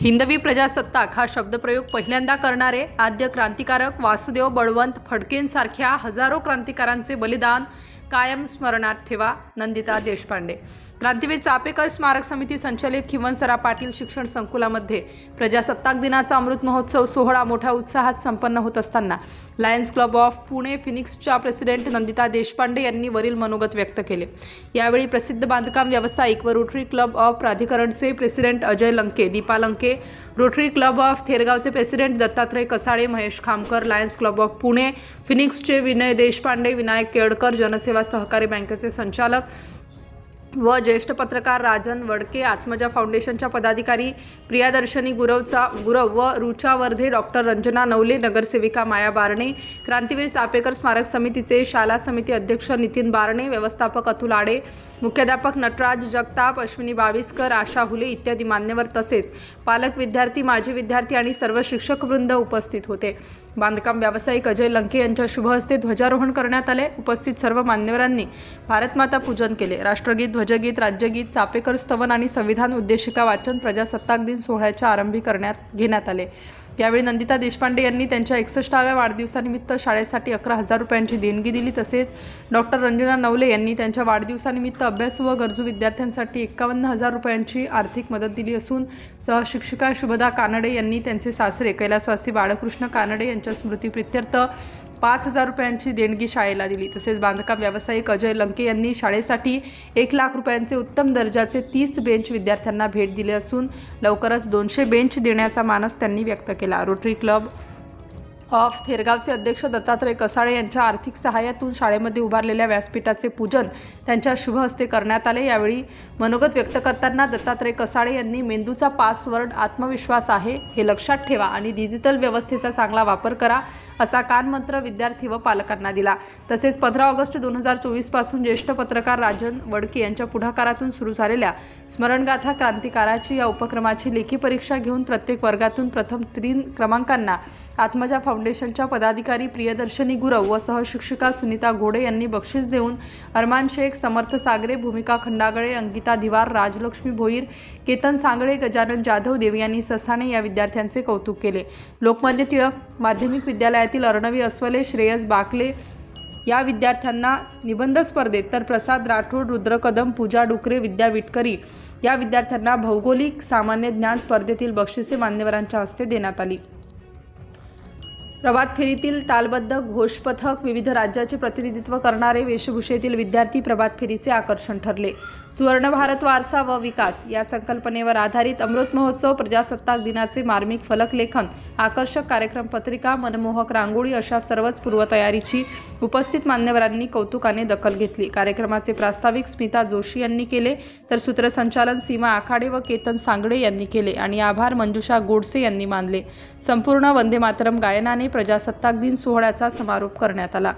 हिंदवी प्रजासत्ताक हा शब्दप्रयोग पहिल्यांदा करणारे आद्य क्रांतिकारक वासुदेव बळवंत फडकेंसारख्या हजारो क्रांतिकारांचे बलिदान कायम स्मरणात ठेवा नंदिता देशपांडे. क्रांतीवीर चापेकर स्मारक समिती संचलित खिवनसरा पाटील शिक्षण संकुलामध्ये प्रजासत्ताक दिनाचा अमृत महोत्सव सोहळा मोठ्या उत्साहात संपन्न होत असताना लायन्स क्लब ऑफ पुणे फिनिक्सच्या प्रेसिडेंट नंदिता देशपांडे यांनी वरील मनोगत व्यक्त केले. यावेळी प्रसिद्ध बांधकाम व्यावसायिक व Rotary Club of प्राधिकरणचे president Ajay Lanke Deepa Lanke Rotary Club of थेरगावचे president Dattatray Kasale Mahesh Khamkar Lions Club of Pune फिनिक्सचे Vinay Deshpande Vinayak Kelkar Janseva Sahakari बँकेचे संचालक व ज्येष्ठ पत्रकार राजन वडके आत्मजा फाउंडेशनच्या पदाधिकारी प्रियादर्शनी गुरवचा गुरव व रुचा वर्धे डॉक्टर रंजना नवले नगरसेविका माया बारणे क्रांतीवीर चापेकर स्मारक समितीचे शाला समिती अध्यक्ष नितीन बारणे व्यवस्थापक अतुल आडे मुख्याध्यापक नटराज जगताप अश्विनी बाविस्कर आशा हुले इत्यादी मान्यवर तसेच पालक विद्यार्थी माजी विद्यार्थी आणि सर्व शिक्षक वृंद उपस्थित होते. बांधकाम व्यावसायिक अजय लंके यांच्या शुभ हस्ते ध्वजारोहण करण्यात आले. उपस्थित सर्व मान्यवरांनी भारतमाता पूजन केले. राष्ट्रगीत ध्वजगीत राज्यगीत चापेकर स्तवन आणि संविधान उद्देशिका वाचन प्रजासत्ताक दिन सोहळ्याच्या आरंभी करण्यात घेण्यात आले. यावेळी नंदिता देशपांडे यांनी त्यांच्या एकसष्टाव्या वाढदिवसानिमित्त शाळेसाठी अकरा हजार रुपयांची देणगी दिली. तसेच डॉक्टर रंजना नवले यांनी त्यांच्या वाढदिवसानिमित्त अभ्यासू व गरजू विद्यार्थ्यांसाठी एकावन्न हजार रुपयांची आर्थिक मदत दिली असून सहशिक्षिका शुभदा कानडे यांनी त्यांचे सासरे कैलासवासी बाळकृष्ण कानडे यांच्या स्मृतीप्रित्यर्थ पाच हजार रुपयांची देणगी शाळेला दिली. तसेच बांधकाम व्यावसायिक अजय लंके यांनी शाळेसाठी एक लाख रुपयांचे उत्तम दर्जाचे तीस बेंच विद्यार्थ्यांना भेट दिले असून लवकरच दोनशे बेंच देण्याचा मानस त्यांनी व्यक्त केला. रोटरी क्लब ऑफ थेरगावचे अध्यक्ष दत्तात्रय कसाळे यांच्या आर्थिक सहाय्यातून शाळेमध्ये उभारलेल्या व्यासपीठाचे पूजन त्यांच्या शुभ हस्ते करण्यात आले. यावेळी मनोगत व्यक्त करताना दत्तात्रय कसाळे यांनी मेंदूचा पासवर्ड आत्मविश्वास आहे हे लक्षात ठेवा आणि डिजिटल व्यवस्थेचा चांगला वापर करा असा कानमंत्र विद्यार्थी व पालकांना दिला. तसेच पंधरा ऑगस्ट दोन हजार चोवीसपासून ज्येष्ठ पत्रकार राजन वडके यांच्या पुढाकारातून सुरू झालेल्या स्मरणगाथा क्रांतिकाराची या उपक्रमाची लेखी परीक्षा घेऊन प्रत्येक वर्गातून प्रथम तीन क्रमांकांना आत्मजा फाउंडेशनच्या पदाधिकारी प्रियदर्शनी गुरव व सहशिक्षिका सुनीता घोडे यांनी बक्षीस देऊन अरमान शेख समर्थ सागरे भूमिका खंडागळे अंकिता धिवार राजलक्ष्मी भोईर केतन सांगळे गजानन जाधव देवयानी ससाणे या विद्यार्थ्यांचे कौतुक केले. लोकमान्य टिळक माध्यमिक विद्यालयातील अर्णवी अस्वले श्रेयस बाकले या विद्यार्थ्यांना निबंध स्पर्धेत तर प्रसाद राठोड रुद्र कदम पूजा डुकरे विद्या विटकरी या विद्यार्थ्यांना भौगोलिक सामान्य ज्ञान स्पर्धेतील बक्षिसे मान्यवरांच्या हस्ते देण्यात आली. प्रभात फेरीतील तालबद्ध घोषपथक विविध राज्याचे प्रतिनिधित्व करणारे वेशभूषेतील विद्यार्थी प्रभात फेरीचे आकर्षण ठरले. सुवर्ण भारत वारसा व विकास या संकल्पनेवर आधारित अमृत महोत्सव प्रजासत्ताक दिनाचे मार्मिक फलकलेखन आकर्षक कार्यक्रम पत्रिका मनमोहक रांगोळी अशा सर्वच पूर्वतयारीची उपस्थित मान्यवरांनी कौतुकाने दखल घेतली. कार्यक्रमाचे प्रास्ताविक स्मिता जोशी यांनी केले तर सूत्रसंचालन सीमा आखाडे व केतन सांगडे यांनी केले आणि आभार मंजुषा गोडसे यांनी मानले. संपूर्ण वंदे मातरम गायनाने प्रजासत्ताक दिन सोहळ्याचा समारोप करण्यात आला.